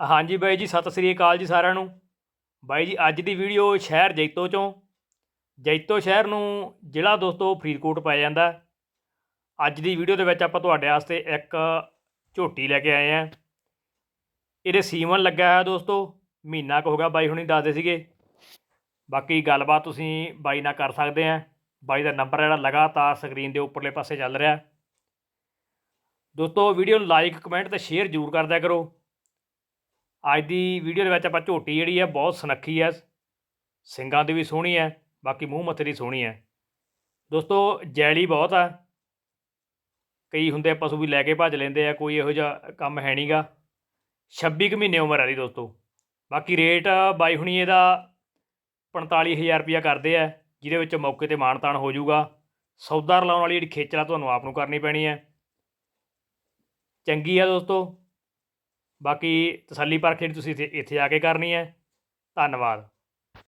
ਹਾਂਜੀ ਬਾਈ ਜੀ, ਸਤਿ ਸ੍ਰੀ ਅਕਾਲ ਜੀ ਸਾਰਿਆਂ ਨੂੰ। ਬਾਈ ਜੀ, ਅੱਜ ਦੀ ਵੀਡੀਓ ਸ਼ਹਿਰ ਜੈਤੋ ਚੋਂ। ਜੈਤੋ ਸ਼ਹਿਰ ਨੂੰ ਜ਼ਿਲ੍ਹਾ ਦੋਸਤੋ ਫਰੀਦਕੋਟ ਪਾਇਆ ਜਾਂਦਾ ਅੱਜ ਦੀ ਵੀਡੀਓ ਦੇ ਵਿੱਚ ਆਪਾਂ ਤੁਹਾਡੇ ਵਾਸਤੇ ਇੱਕ ਝੋਟੀ ਲੈ ਕੇ ਆਏ ਆ ਇਹਦੇ ਸੀਮਨ ਲੱਗਾ ਹੋਇਆ ਦੋਸਤੋ, ਮਹੀਨਾ ਕੁ ਹੋ ਗਿਆ ਬਾਈ ਹੁਣੀ ਦੱਸਦੇ ਸੀਗੇ। ਬਾਕੀ ਗੱਲਬਾਤ ਤੁਸੀਂ ਬਾਈ ਨਾਲ ਕਰ ਸਕਦੇ ਆ ਬਾਈ ਦਾ ਨੰਬਰ ਜਿਹੜਾ ਲਗਾਤਾਰ ਸਕਰੀਨ ਦੇ ਉੱਪਰਲੇ ਪਾਸੇ ਚੱਲ ਰਿਹਾ। ਦੋਸਤੋ, ਵੀਡੀਓ ਨੂੰ ਲਾਈਕ, ਕਮੈਂਟ ਤੇ ਸ਼ੇਅਰ ਜ਼ਰੂਰ ਕਰਦਿਆ ਕਰੋ। ਅੱਜ ਦੀ ਵੀਡੀਓ ਦੇ ਵਿੱਚ ਆਪਾਂ ਝੋਟੀ ਜਿਹੜੀ ਹੈ ਬਹੁਤ ਸੁਨੱਖੀ ਹੈ, ਸਿੰਗਾਂ ਦੀ ਵੀ ਸੋਹਣੀ ਹੈ, ਬਾਕੀ ਮੂੰਹ ਮੱਥੇ ਦੀ ਸੋਹਣੀ ਹੈ। ਦੋਸਤੋ, ਜੈਲੀ ਬਹੁਤ ਆ। ਕਈ ਹੁੰਦੇ ਪਸ਼ੂ ਵੀ ਲੈ ਕੇ ਭੱਜ ਲੈਂਦੇ ਆ, ਕੋਈ ਇਹੋ ਜਿਹਾ ਕੰਮ ਹੈ ਨਹੀਂਗਾ 26 ਕੁ ਮਹੀਨੇ ਉਮਰ ਆ ਦੀ ਦੋਸਤੋ। ਬਾਕੀ ਰੇਟ ਬਾਈ ਹੁਣੀ ਇਹਦਾ 45000 ਰੁਪਇਆ ਕਰਦੇ ਆ, ਜਿਹਦੇ ਵਿੱਚ ਮੌਕੇ ਤੇ ਮਾਨਤਾਨ ਹੋ ਜਾਊਗਾ। ਸੌਦਾ ਰਲਾਉਣ ਵਾਲੀ ਜਿਹੜੀ ਖੇਚਲਾ ਤੁਹਾਨੂੰ ਆਪ ਨੂੰ ਕਰਨੀ ਪੈਣੀ ਹੈ। ਚੰਗੀ ਆ ਦੋਸਤੋ। ਬਾਕੀ ਤਸੱਲੀ ਪਰਖ ਜਿਹੜੀ ਤੁਸੀਂ ਇੱਥੇ ਇੱਥੇ ਆ ਕੇ ਕਰਨੀ ਹੈ। ਧੰਨਵਾਦ।